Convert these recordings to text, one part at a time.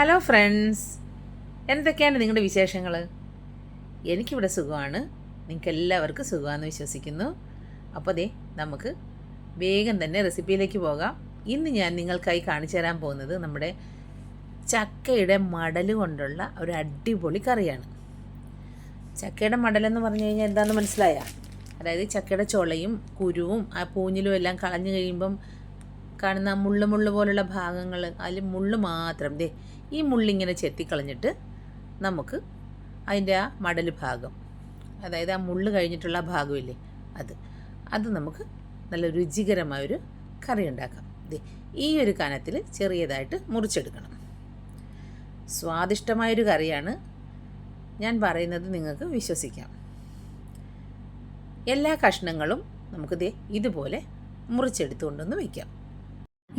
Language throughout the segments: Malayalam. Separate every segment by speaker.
Speaker 1: ഹലോ ഫ്രണ്ട്സ് എന്തൊക്കെയാണ് നിങ്ങളുടെ വിശേഷങ്ങൾ എനിക്കിവിടെ സുഖമാണ്. നിങ്ങൾക്ക് എല്ലാവർക്കും സുഖമാണെന്ന് വിശ്വസിക്കുന്നു. അപ്പോൾ ദേ നമുക്ക് വേഗം തന്നെ റെസിപ്പിയിലേക്ക് പോകാം. ഇന്ന് ഞാൻ നിങ്ങൾക്കായി കാണിച്ചു തരാൻ പോകുന്നത് നമ്മുടെ ചക്കയുടെ മടൽ കൊണ്ടുള്ള ഒരു അടിപൊളി കറിയാണ്. ചക്കയുടെ മടലെന്ന് പറഞ്ഞു കഴിഞ്ഞാൽ എന്താണെന്ന് മനസ്സിലായ? അതായത് ചക്കയുടെ ചുളയും കുരുവും ആ പൂഞ്ഞിലും എല്ലാം കളഞ്ഞു കഴിയുമ്പം കാണുന്ന മുള്ളു മുള്ളു പോലുള്ള ഭാഗങ്ങൾ അതിൽ മുള്ളു മാത്രം. ദേ ഈ മുള്ളിങ്ങനെ ചെത്തിക്കളഞ്ഞിട്ട് നമുക്ക് അതിന്റെ ആ മടൽ ഭാഗം അതായത് ആ മുള്ള് കഴിഞ്ഞിട്ടുള്ള ഭാഗമില്ലേ അത് അത് നമുക്ക് നല്ല രുചികരമായൊരു കറി ഉണ്ടാക്കാം. ഈ ഒരു കനത്തിൽ ചെറിയതായിട്ട് മുറിച്ചെടുക്കണം. സ്വാദിഷ്ടമായൊരു കറിയാണ്. ഞാൻ പറയുന്നത് നിങ്ങൾക്ക് വിശ്വസിക്കാം. എല്ലാ കഷ്ണങ്ങളും നമുക്കിത് ഇതുപോലെ മുറിച്ചെടുത്തുകൊണ്ടൊന്ന് വയ്ക്കാം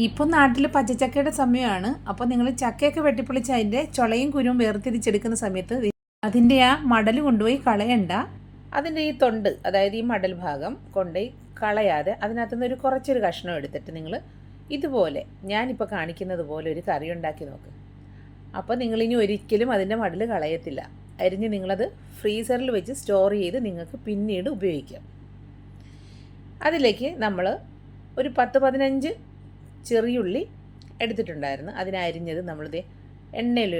Speaker 1: ഇപ്പോൾ നാട്ടിൽ പച്ചച്ചക്കയുടെ സമയമാണ്. അപ്പോൾ നിങ്ങൾ ചക്കയൊക്കെ വെട്ടിപ്പൊളിച്ച് അതിന്റെ ചുളയും കുരുവും വേർതിരിച്ചെടുക്കുന്ന സമയത്ത് അതിന്റെ ആ മടൽ കൊണ്ടുപോയി കളയണ്ട. അതിന്റെ ഈ തൊണ്ട് അതായത് ഈ മടൽ ഭാഗം കൊണ്ടുപോയി കളയാതെ അതിനകത്തുനിന്ന് ഒരു കുറച്ചൊരു കഷ്ണം എടുത്തിട്ട് നിങ്ങൾ ഇതുപോലെ ഞാനിപ്പോൾ കാണിക്കുന്നത് പോലെ ഒരു കറി ഉണ്ടാക്കി നോക്ക്. അപ്പോൾ നിങ്ങളിനി ഒരിക്കലും അതിന്റെ മടൽ കളയത്തില്ല. അരിഞ്ഞ് നിങ്ങളത് ഫ്രീസറിൽ വെച്ച് സ്റ്റോർ ചെയ്ത് നിങ്ങൾക്ക് പിന്നീട് ഉപയോഗിക്കാം. അതിലേക്ക് നമ്മൾ ഒരു പത്ത് പതിനഞ്ച് ചെറിയുള്ളി എടുത്തിട്ടുണ്ടായിരുന്നു. അതിനരിഞ്ഞത് നമ്മളിത് എണ്ണയിൽ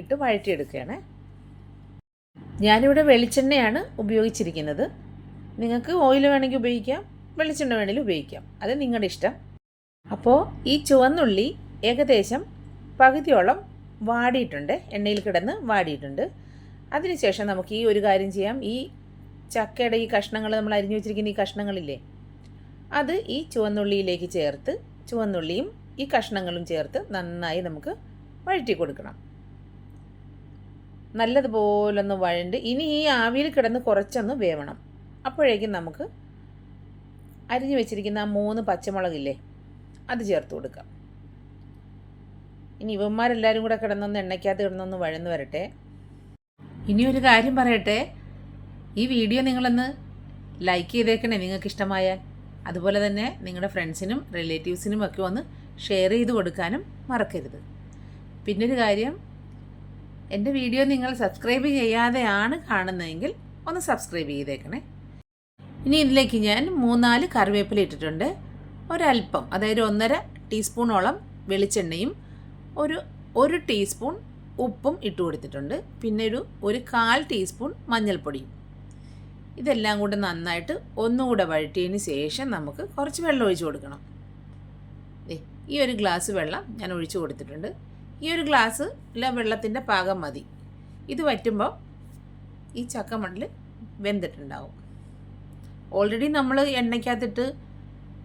Speaker 1: ഇട്ട് വഴറ്റിയെടുക്കുകയാണ്. ഞാനിവിടെ വെളിച്ചെണ്ണയാണ് ഉപയോഗിച്ചിരിക്കുന്നത്. നിങ്ങൾക്ക് ഓയിൽ വേണമെങ്കിൽ ഉപയോഗിക്കാം വെളിച്ചെണ്ണ വേണമെങ്കിൽ ഉപയോഗിക്കാം. അത് നിങ്ങളുടെ ഇഷ്ടം. അപ്പോൾ ഈ ചുവന്നുള്ളി ഏകദേശം പകുതിയോളം വാടിയിട്ടുണ്ട്. എണ്ണയിൽ കിടന്ന് വാടിയിട്ടുണ്ട്. അതിനുശേഷം നമുക്ക് ഈ ഒരു കാര്യം ചെയ്യാം. ഈ ചക്കയുടെ ഈ കഷ്ണങ്ങൾ നമ്മൾ അരിഞ്ഞു വെച്ചിരിക്കുന്ന ഈ കഷ്ണങ്ങളില്ലേ അത് ഈ ചുവന്നുള്ളിയിലേക്ക് ചേർത്ത് ചുവന്നുള്ളിയും ഈ കഷ്ണങ്ങളും ചേർത്ത് നന്നായി നമുക്ക് വഴറ്റി കൊടുക്കണം. നല്ലതുപോലൊന്ന് വഴണ്ട് ഇനി ഈ ആവിയിൽ കിടന്ന് കുറച്ചൊന്ന് വേവണം. അപ്പോഴേക്കും നമുക്ക് അരിഞ്ഞു വെച്ചിരിക്കുന്ന ആ മൂന്ന് പച്ചമുളകില്ലേ അത് ചേർത്ത് കൊടുക്കാം. ഇനി ഇവന്മാരെല്ലാവരും കൂടെ കിടന്നൊന്ന് എണ്ണയ്ക്കകത്ത് കിടന്നൊന്ന് വഴന്ന് വരട്ടെ. ഇനി ഒരു കാര്യം പറയട്ടെ ഈ വീഡിയോ നിങ്ങളൊന്ന് ലൈക്ക് ചെയ്തേക്കണേ നിങ്ങൾക്ക് ഇഷ്ടമായാൽ. അതുപോലെ തന്നെ നിങ്ങളുടെ ഫ്രണ്ട്സിനും റിലേറ്റീവ്സിനും ഒക്കെ ഒന്ന് ഷെയർ ചെയ്ത് കൊടുക്കാനും മറക്കരുത്. പിന്നൊരു കാര്യം എന്റെ വീഡിയോ നിങ്ങൾ സബ്സ്ക്രൈബ് ചെയ്യാതെയാണ് കാണുന്നതെങ്കിൽ ഒന്ന് സബ്സ്ക്രൈബ് ചെയ്തേക്കണേ. ഇനി ഇതിലേക്ക് ഞാൻ മൂന്നാൽ കറിവേപ്പില ഇട്ടിട്ടുണ്ട്. ഒരല്പം അതായത് ഒന്നര ടീസ്പൂണോളം വെളിച്ചെണ്ണയും ഒരു ഒരു ടീസ്പൂൺ ഉപ്പും ഇട്ട് കൊടുത്തിട്ടുണ്ട്. പിന്നെ ഒരു ഒരു കാൽ ടീസ്പൂൺ മഞ്ഞൾപ്പൊടിയും. ഇതെല്ലാം കൂടെ നന്നായിട്ട് ഒന്നുകൂടെ വഴറ്റിയതിന് ശേഷം നമുക്ക് കുറച്ച് വെള്ളം ഒഴിച്ചു കൊടുക്കണം. ഈ ഒരു ഗ്ലാസ് വെള്ളം ഞാൻ ഒഴിച്ചു കൊടുത്തിട്ടുണ്ട്. ഈ ഒരു ഗ്ലാസ് എല്ലാം വെള്ളത്തിന്റെ പാകം മതി. ഇത് വറ്റുമ്പോൾ ഈ ചക്കമണ്ണിൽ വെന്തിട്ടുണ്ടാവും. ഓൾറെഡി നമ്മൾ എണ്ണയ്ക്കകത്തിട്ട്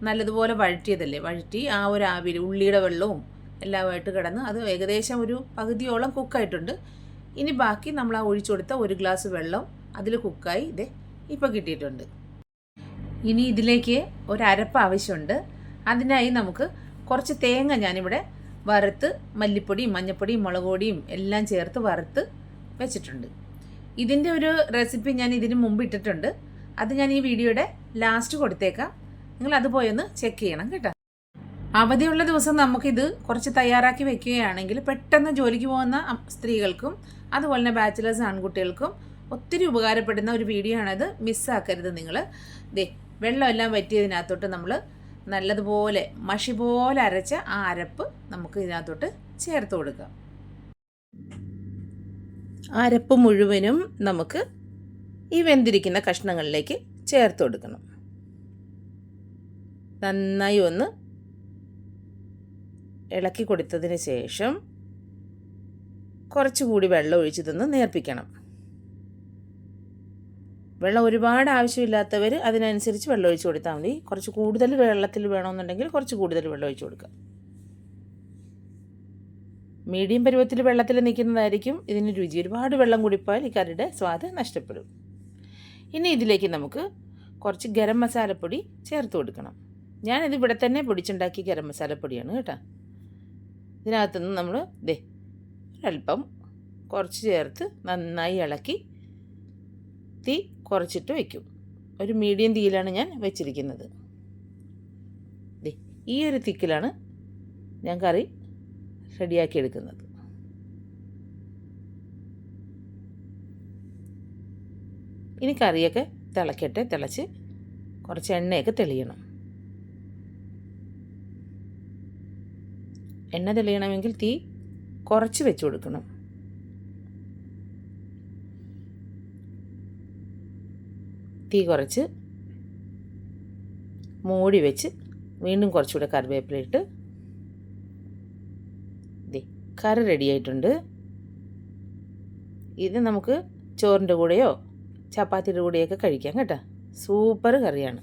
Speaker 1: നല്ലതുപോലെ വഴറ്റിയതല്ലേ? വഴറ്റി ആ ഒരു ആവിയിൽ ഉള്ളിയുടെ വെള്ളവും എല്ലാമായിട്ട് കിടന്ന് അത് ഏകദേശം ഒരു പകുതിയോളം കുക്കായിട്ടുണ്ട് ഇനി ബാക്കി നമ്മൾ ആ ഒഴിച്ചു കൊടുത്ത ഒരു ഗ്ലാസ് വെള്ളം അതിൽ കുക്കായി ഇതേ ഇപ്പോൾ കിട്ടിയിട്ടുണ്ട്. ഇനി ഇതിലേക്ക് ഒരു അരപ്പ് ആവശ്യമുണ്ട്. അതിനായി നമുക്ക് കുറച്ച് തേങ്ങ ഞാനിവിടെ വറുത്ത് മല്ലിപ്പൊടിയും മഞ്ഞൾപ്പൊടിയും മുളക് പൊടിയും എല്ലാം ചേർത്ത് വറുത്ത് വെച്ചിട്ടുണ്ട്. ഇതിന്റെ ഒരു റെസിപ്പി ഞാൻ ഇതിന് മുമ്പ് ഇട്ടിട്ടുണ്ട്. അത് ഞാൻ ഈ വീഡിയോയുടെ ലാസ്റ്റ് കൊടുത്തേക്കാം. നിങ്ങൾ അത് പോയി ഒന്ന് ചെക്ക് ചെയ്യണം കേട്ടോ. അവധിയുള്ള ദിവസം നമുക്കിത് കുറച്ച് തയ്യാറാക്കി വെക്കുകയാണെങ്കിൽ പെട്ടെന്ന് ജോലിക്ക് പോകുന്ന സ്ത്രീകൾക്കും അതുപോലെ തന്നെ ബാച്ചിലേഴ്സ് ആൺകുട്ടികൾക്കും ഒത്തിരി ഉപകാരപ്പെടുന്ന ഒരു വീഡിയോ ആണത്. മിസ്സാക്കരുത് നിങ്ങൾ ദേ വെള്ളമെല്ലാം വറ്റിയതിനകത്തോട്ട് നമ്മൾ നല്ലതുപോലെ മഷി പോലെ അരച്ച ആ അരപ്പ് നമുക്ക് ഇതിനകത്തോട്ട് ചേർത്ത് കൊടുക്കാം. അരപ്പ് മുഴുവനും നമുക്ക് ഈ വെന്തിരിക്കുന്ന കഷ്ണങ്ങളിലേക്ക് ചേർത്ത് കൊടുക്കണം. നന്നായി ഒന്ന് ഇളക്കി കൊടുത്തതിന് ശേഷം കുറച്ചുകൂടി വെള്ളം ഒഴിച്ചതൊന്ന് നേർപ്പിക്കണം. വെള്ളം ഒരുപാട് ആവശ്യമില്ലാത്തവർ അതിനനുസരിച്ച് വെള്ളം ഒഴിച്ച് കൊടുത്താൽ മതി. കുറച്ച് കൂടുതൽ വെള്ളത്തിൽ വേണമെന്നുണ്ടെങ്കിൽ കുറച്ച് കൂടുതൽ വെള്ളം ഒഴിച്ച് കൊടുക്കുക. മീഡിയം പരുവത്തിൽ വെള്ളത്തിൽ നിൽക്കുന്നതായിരിക്കും. ഇതിന് രുചി. ഒരുപാട് വെള്ളം കുടിപ്പാൽ ഈ കറിയുടെ സ്വാദ് നഷ്ടപ്പെടും. ഇനി ഇതിലേക്ക് നമുക്ക് കുറച്ച് ഗരം മസാലപ്പൊടി ചേർത്ത് കൊടുക്കണം. ഞാനിത് ഇവിടെ തന്നെ പൊടിച്ചുണ്ടാക്കിയ ഗരം മസാലപ്പൊടിയാണ് കേട്ടോ. ഇതിനകത്തുനിന്ന് നമ്മൾ ദേ ഒരല്പം കുറച്ച് ചേർത്ത് നന്നായി ഇളക്കി തീ കുറച്ചിട്ട് വയ്ക്കും ഒരു മീഡിയം തീയിലാണ് ഞാൻ വെച്ചിരിക്കുന്നത്. ഈ ഒരു തിക്കിലാണ് ഞാൻ കറി റെഡിയാക്കി എടുക്കുന്നത്. ഇനി കറിയൊക്കെ തിളക്കട്ടെ തിളച്ച് കുറച്ച് എണ്ണയൊക്കെ തെളിയണം. എണ്ണ തെളിയണമെങ്കിൽ തീ കുറച്ച് വെച്ച് കൊടുക്കണം. തീ കുറച്ച് മൂടി വെച്ച് വീണ്ടും കുറച്ചുകൂടെ കറിവേപ്പില ഇട്ട് കറി റെഡിയായിട്ടുണ്ട് ഇത് നമുക്ക് ചോറിന്റെ കൂടെയോ ചപ്പാത്തിയുടെ കൂടെയൊക്കെ കഴിക്കാം കേട്ടോ. സൂപ്പർ കറിയാണ്.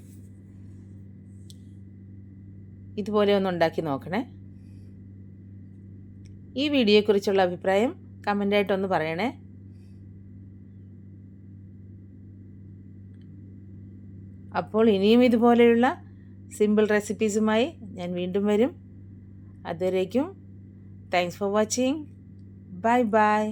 Speaker 1: ഇതുപോലെ ഒന്ന് ഉണ്ടാക്കി നോക്കണേ. ഈ വീഡിയോയെക്കുറിച്ചുള്ള അഭിപ്രായം കമന്റായിട്ടൊന്ന് പറയണേ. അപ്പോൾ ഇനിയും ഇതുപോലെയുള്ള സിമ്പിൾ റെസിപ്പീസുമായി ഞാൻ വീണ്ടും വരും. അതുവരേക്കും thanks for watching bye bye